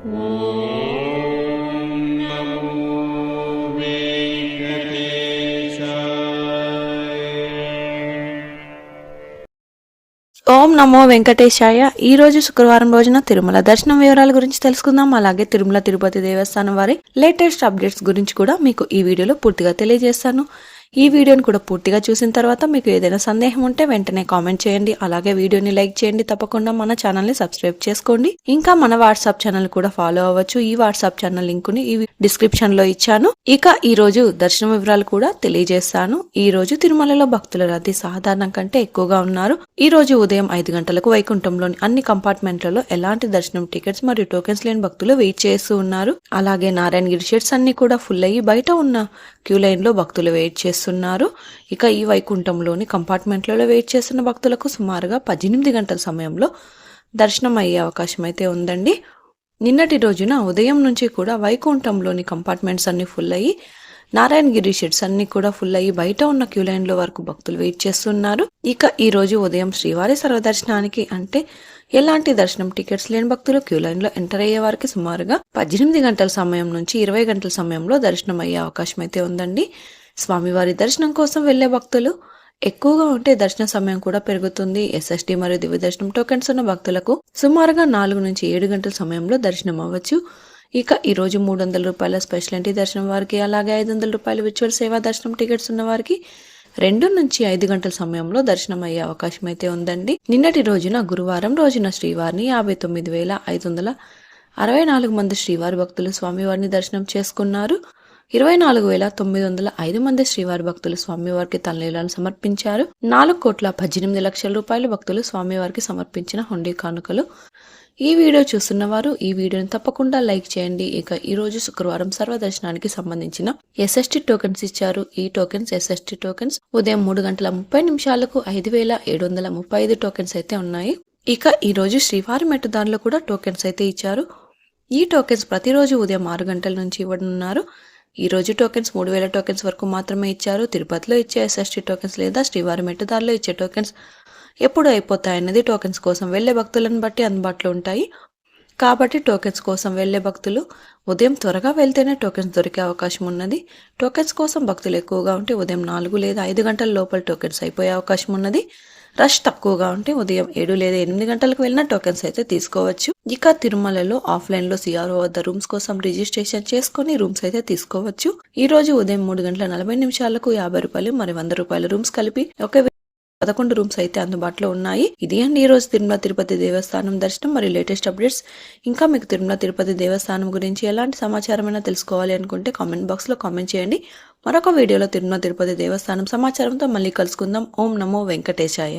ఓం నమో వెంకటేశాయ. ఈ రోజు శుక్రవారం రోజున తిరుమల దర్శనం వివరాల గురించి తెలుసుకుందాం. అలాగే తిరుమల తిరుపతి దేవస్థానం వారి లేటెస్ట్ అప్డేట్స్ గురించి కూడా మీకు ఈ వీడియోలో పూర్తిగా తెలియజేస్తాను. ఈ వీడియోని కూడా పూర్తిగా చూసిన తర్వాత మీకు ఏదైనా సందేహం ఉంటే వెంటనే కామెంట్ చేయండి. అలాగే వీడియోని లైక్ చేయండి. తప్పకుండా మన ఛానల్ని సబ్స్క్రైబ్ చేసుకోండి. ఇంకా మన వాట్సాప్ ఛానల్ కూడా ఫాలో అవ్వచ్చు. ఈ వాట్సాప్ ఛానల్ లింకుని ఈ డిస్క్రిప్షన్లో ఇచ్చాను. ఇక ఈ రోజు దర్శనం వివరాలు కూడా తెలియజేస్తాను. ఈ రోజు తిరుమలలో భక్తుల రద్దీ సాధారణం కంటే ఎక్కువగా ఉన్నారు. ఈ రోజు ఉదయం ఐదు గంటలకు వైకుంఠంలోని అన్ని కంపార్ట్మెంట్లలో ఎలాంటి దర్శనం టికెట్స్ మరియు టోకెన్స్ లేని భక్తులు వెయిట్ చేస్తూ ఉన్నారు. అలాగే నారాయణగిరి షెడ్స్ అన్ని కూడా ఫుల్ అయ్యి బయట ఉన్న క్యూ లైన్లో భక్తులు వెయిట్ చేస్తున్నారు. ఇక ఈ వైకుంఠంలోని కంపార్ట్మెంట్లలో వెయిట్ చేస్తున్న భక్తులకు సుమారుగా పద్దెనిమిది గంటల సమయంలో దర్శనం అయ్యే అవకాశం అయితే ఉందండి. నిన్నటి రోజున ఉదయం నుంచి కూడా వైకుంఠంలోని కంపార్ట్మెంట్స్ అన్ని ఫుల్ అయ్యి నారాయణగిరి షెడ్స్ అన్ని కూడా ఫుల్ అయ్యి బయట ఉన్న క్యూ లైన్ల వరకు భక్తులు వెయిట్ చేస్తున్నారు. ఇక ఈ రోజు ఉదయం శ్రీవారి సర్వదర్శనానికి అంటే ఎలాంటి దర్శనం టికెట్స్ లేని భక్తులు క్యూ లైన్లో ఎంటర్ అయ్యే వారికి సుమారుగా పద్దెనిమిది గంటల సమయం నుంచి ఇరవై గంటల సమయంలో దర్శనం అయ్యే అవకాశం అయితే ఉందండి. స్వామివారి దర్శనం కోసం వెళ్ళే భక్తులు ఎక్కువగా ఉంటే దర్శన సమయం కూడా పెరుగుతుంది. ఎస్ఎస్టీ మరియు దివ్య దర్శనం టోకెన్స్ ఉన్న భక్తులకు సుమారుగా నాలుగు నుంచి ఏడు గంటల సమయంలో దర్శనం అవ్వచ్చు. ఇక ఈ రోజు మూడు వందల రూపాయల స్పెషల్ ఎంట్రీ దర్శనం వారికి అలాగే ఐదు వందల రూపాయల విచువల్ సేవా దర్శనం టికెట్స్ ఉన్న వారికి రెండు నుంచి ఐదు గంటల సమయంలో దర్శనం అయ్యే అవకాశం అయితే ఉందండి. నిన్నటి రోజున గురువారం రోజున శ్రీవారిని యాభై తొమ్మిది వేల ఐదు వందల అరవై నాలుగు మంది శ్రీవారి భక్తులు స్వామివారిని దర్శనం చేసుకున్నారు. ఇరవై నాలుగు వేల తొమ్మిది వందల ఐదు మంది శ్రీవారి భక్తులు స్వామివారికి తలనీలాలు సమర్పించారు. నాలుగు కోట్ల పద్దెనిమిది లక్షల రూపాయల భక్తులు స్వామివారికి సమర్పించిన హుండీ కానుకలు. ఈ వీడియో చూస్తున్న వారు ఈ వీడియోని తప్పకుండా లైక్ చేయండి. ఇక ఈ రోజు శుక్రవారం సర్వదర్శనానికి సంబంధించిన ఎస్ఎస్టీ టోకెన్స్ ఇచ్చారు. ఈ టోకెన్స్ ఎస్ఎస్టీ టోకెన్స్ ఉదయం మూడు గంటల ముప్పై నిమిషాలకు ఐదు వేల ఏడు వందల ముప్పై ఐదు టోకెన్స్ అయితే ఉన్నాయి. ఇక ఈ రోజు శ్రీవారి మెట్టుదారులు కూడా టోకెన్స్ అయితే ఇచ్చారు. ఈ టోకెన్స్ ప్రతిరోజు ఉదయం ఆరు గంటల నుంచి ఇవ్వనున్నారు. ఈ రోజు టోకెన్స్ మూడు వేల టోకెన్స్ వరకు మాత్రమే ఇచ్చారు. తిరుపతిలో ఇచ్చే ఎస్ఎస్టీ టోకెన్స్ లేదా శ్రీవారి మెట్టుదారిలో ఇచ్చే టోకెన్స్ ఎప్పుడు అయిపోతాయన్నది టోకెన్స్ కోసం వెళ్ళే భక్తులను బట్టి అందుబాటులో ఉంటాయి. కాబట్టి టోకెన్స్ కోసం వెళ్ళే భక్తులు ఉదయం త్వరగా వెళ్తేనే టోకెన్స్ దొరికే అవకాశం ఉన్నది. టోకెన్స్ కోసం భక్తులు ఎక్కువగా ఉంటే ఉదయం నాలుగు లేదా ఐదు గంటల లోపల టోకెన్స్ అయిపోయే అవకాశం ఉన్నది. రష్ తక్కువగా ఉంటే ఉదయం ఏడు లేదా ఎనిమిది గంటలకు వెళ్ళిన టోకెన్స్ అయితే తీసుకోవచ్చు. ఇక తిరుమలలో ఆఫ్లైన్లో సిఆర్ఓ వద్ద రూమ్స్ కోసం రిజిస్ట్రేషన్ చేసుకుని రూమ్స్ అయితే తీసుకోవచ్చు. ఈ రోజు ఉదయం మూడు గంటల నలభై నిమిషాలకు యాభై రూపాయలు మరి వంద రూపాయల రూమ్స్ కలిపి ఒక పదకొండు రూమ్స్ అయితే అందుబాటులో ఉన్నాయి. ఇది అండి రోజు తిరుమల తిరుపతి దేవస్థానం దర్శనం మరియు లేటెస్ట్ అప్డేట్స్. ఇంకా మీకు తిరుమల తిరుపతి దేవస్థానం గురించి ఎలాంటి సమాచారమైనా తెలుసుకోవాలి అనుకుంటే కామెంట్ బాక్స్లో కామెంట్ చేయండి. మరొక వీడియోలో తిరుమల తిరుపతి దేవస్థానం సమాచారంతో మళ్ళీ కలుసుకుందాం. ఓం నమో వెంకటేశాయ.